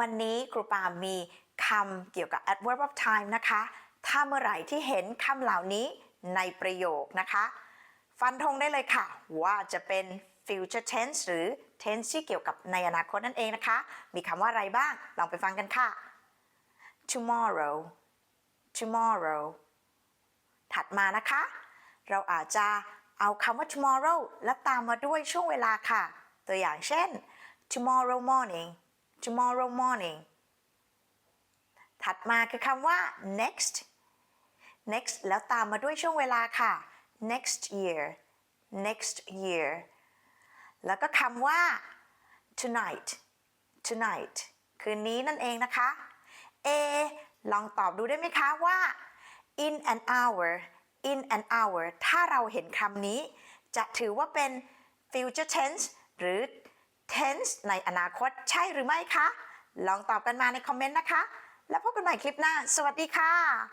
วันนี้ครูปามีคำเกี่ยวกับ adverb of time นะคะ ถ้าเมื่อไหร่ที่เห็นคำเหล่านี้ในประโยคนะคะ ฟันธงได้เลยค่ะ ว่าจะเป็น future tense หรือ tense ที่เกี่ยวกับในอนาคตนั่นเองนะคะ มีคำว่าอะไรบ้าง ลองไปฟังกันค่ะ tomorrow tomorrow ถัดมานะคะ เราอาจจะเอาคำว่า tomorrow แล้วตามมาด้วยช่วงเวลาค่ะ ตัวอย่างเช่น tomorrow morning tomorrow morning ถัดมาคือคำว่า next next แล้วตามมาด้วยช่วงเวลาค่ะ next year next year แล้วก็คำว่า tonight tonight คืนนี้นั่นเองนะคะ A ลองตอบดูได้ไหมคะว่า in an hour in an hour ถ้าเราเห็นคำนี้ จะถือว่าเป็น future tense หรือ tense ในอนาคตใช่หรือไม่คะ ลองตอบกันมาในคอมเมนต์นะคะ แล้วพบกันใหม่คลิปหน้า สวัสดีค่ะ